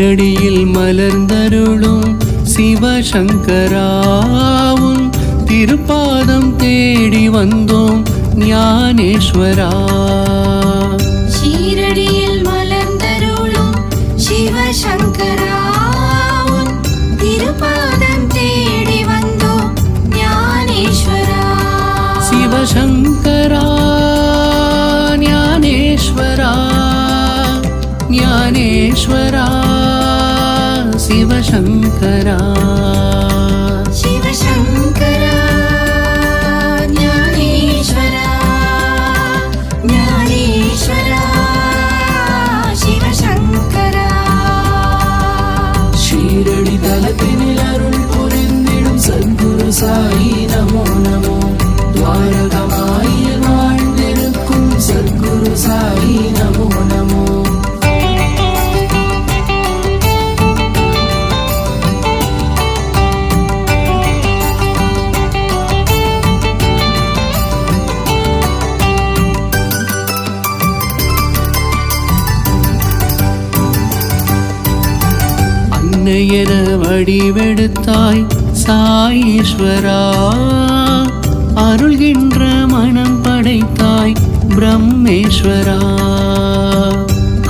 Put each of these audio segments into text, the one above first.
ஷீரடியில் மலர்ந்தருளும் சிவசங்கராவும் திருப்பாதம் தேடி வந்தோம் ஞானேஸ்வரா ஷீரடியில் மலர்ந்தருளும் சிவசங்கரா உன் திருப்பாதம் தேடி வந்தோம் ஞானேஸ்வரா சிவசங்கரா ஞானேஸ்வரா ஞானேஸ்வரா शङ्करा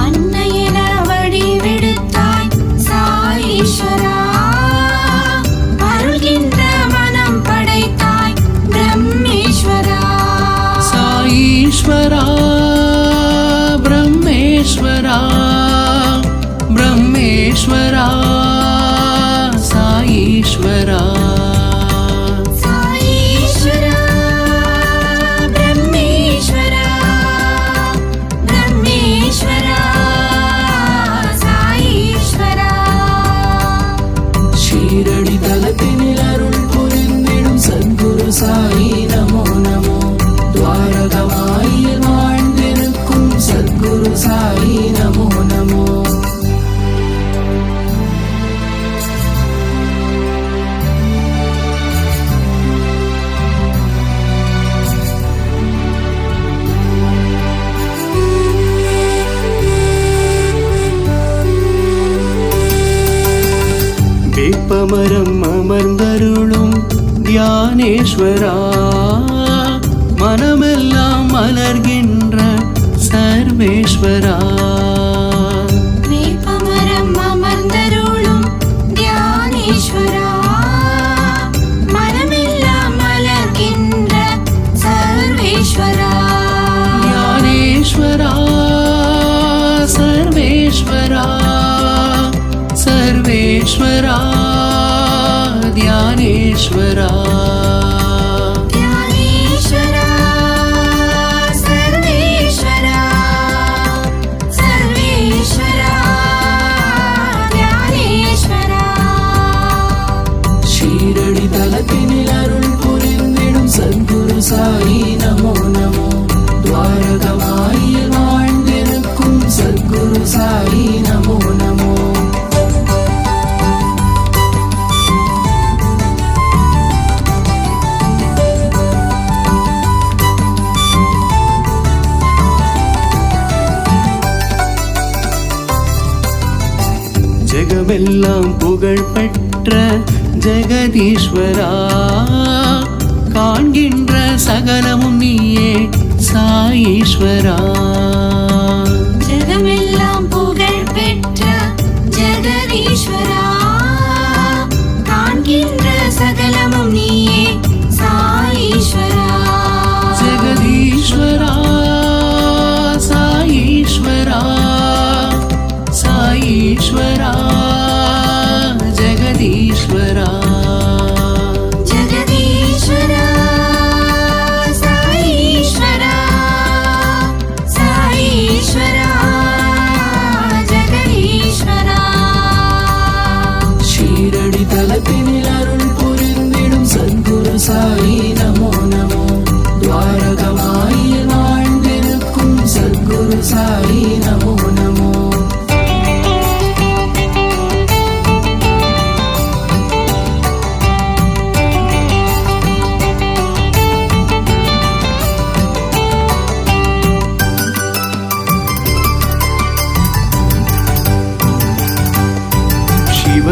அன்னையன வடிவெடுத்தாய் சாயீஸ்வரா. அருள்கின்ற மனம் படைத்தாய் பிரம்மேஸ்வரா. படைத்தாய் பிரம்மேஸ்வரா பிரம்மேஸ்வரா. Peter சர்வேஸ்வரா. மனமெல்லாம் மலர்கின்ற சர்வேஸ்வரா. ஞானேஸ்வரா சர்வேஸ்வரா சர்வேஸ்வரா சாயி நமோ நமோ. துவாரகமாய் வாழ்ந்திருக்கும் சத்குரு சாயி நமோ நமோ. ஜெகமெல்லாம் புகழ்பெற்ற ஜெகதீஸ்வரா காண்கின்ற சகலமும் நீயே சாயீஸ்வரா.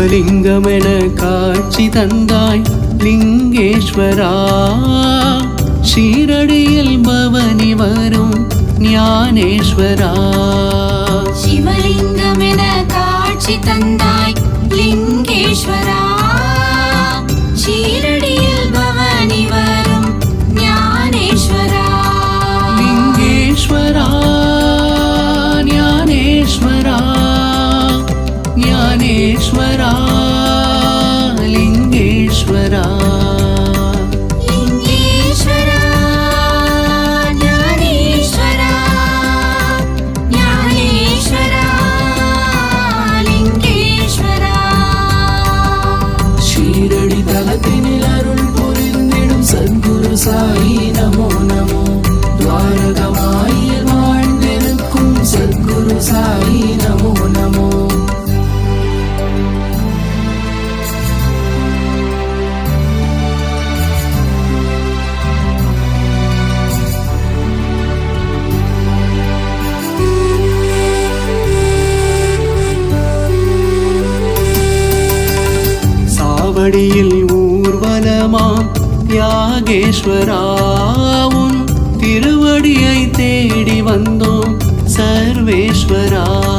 சிவலிங்கமென காட்சி தந்தாய் லிங்கேஸ்வரா. சீரடியில் பவனி வரும் ஞானேஸ்வரா. சிவலிங்கம் என காட்சி தந்தாய் லிங்கேஸ்வரா. ஞானேஸ்வரா ஊர்வலமாம் யாகேஸ்வராவும் திருவடியை தேடி வந்தோம் சர்வேஸ்வரா.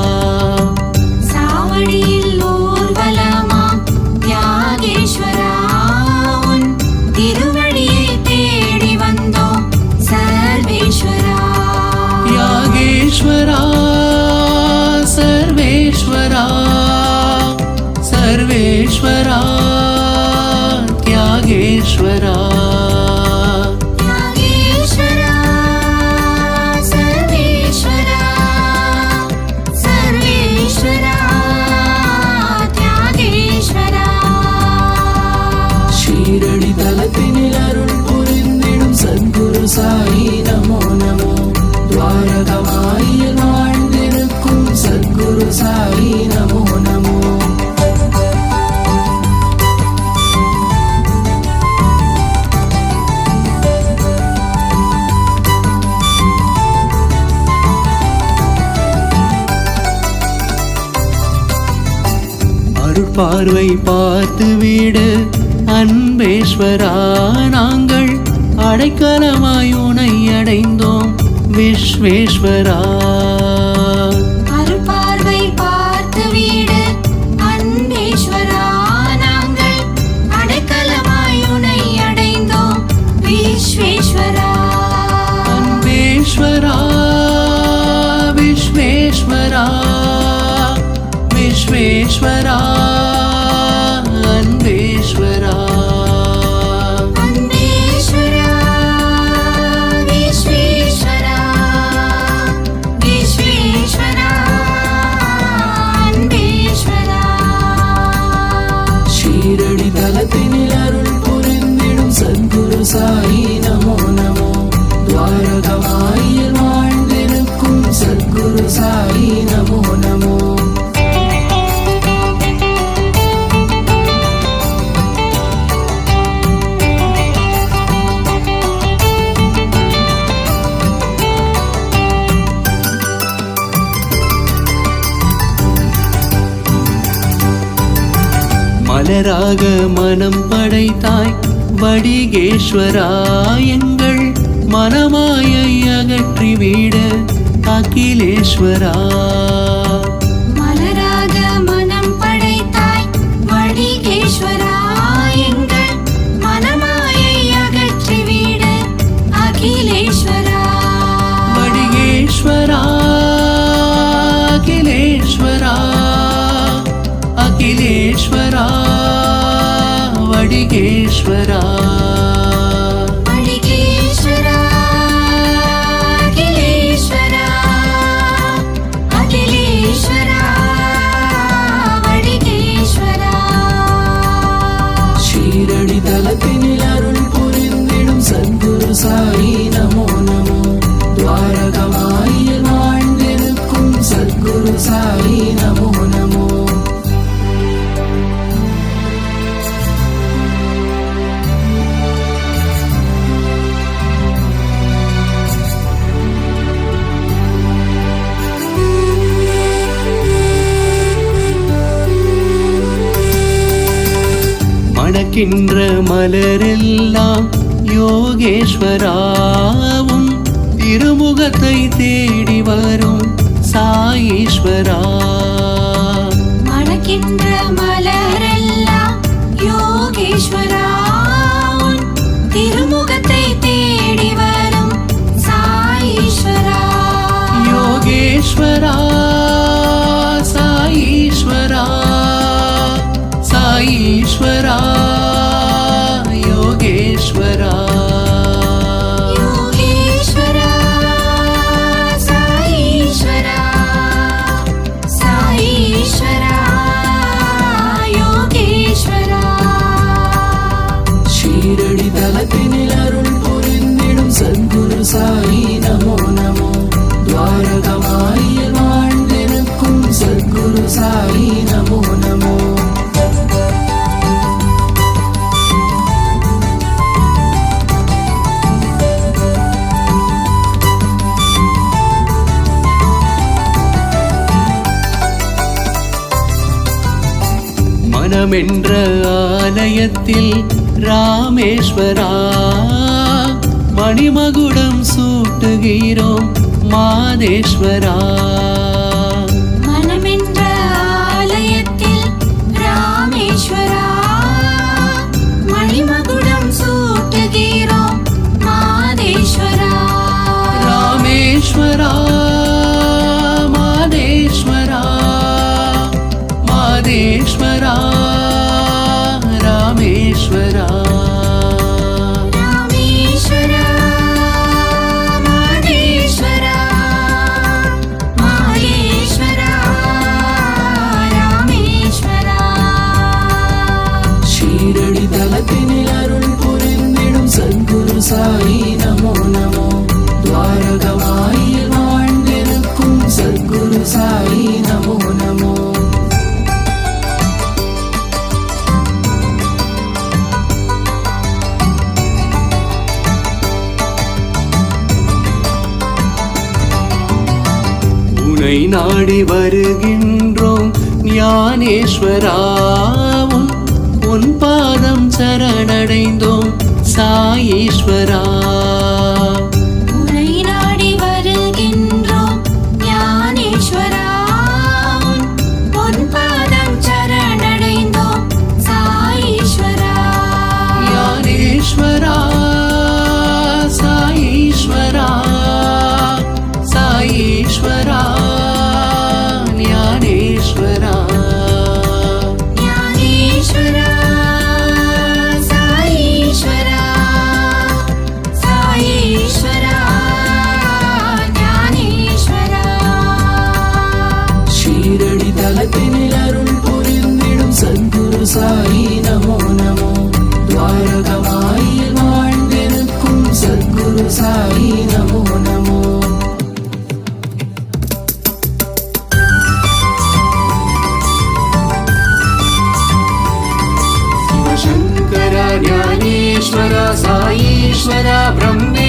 அருட்பார்வை பார்த்து வீடு அன்பேஸ்வரா நாங்கள் அடைக்கலமாய் உனை அடைந்தோம். விஸ்வேஸ்வரா. அருட்பார்வை பார்த்து விஸ்வேஸ்வரா மலராக மனம் படைத்தாய் வடிகேஸ்வரா எங்கள் மனமாயை அகற்றி வீட அகிலேஸ்வரா. மலராக மனம் சத்குரு சாயி நமோ நமோ. துவாரகமாயில் வாழ்ந்திருக்கும் சத்குரு சாயி நமோ நமோ. பூக்கின்ற மலரெல்லாம் யோகேஸ்வராவும் திருமுகத்தை தேடி வரும் சாயீஸ்வரா. ईश्वरा சிவமென்ற ஆலயத்தில் ராமேஸ்வரா மணிமகுடம் சூட்டுகிறோம் மாதேஸ்வரா. தலத்தினில் அருள் புரிந்திடும் சத்குரு சாயி நமோ நமோ. துவாரகமாயில் வாழ்ந்திருக்கும் சத்குரு சாயி நமோ நமோ. உனை நாடி வருகின்றோம் ஞானேஸ்வராவும் உன் பாதம் சரணடைந்தோம் சாயேஸ்வரா. గురు సాయి నమో నమో. శివశంకర జ్ఞానేశ్వర సాయీశ్వర బ్రహ్మే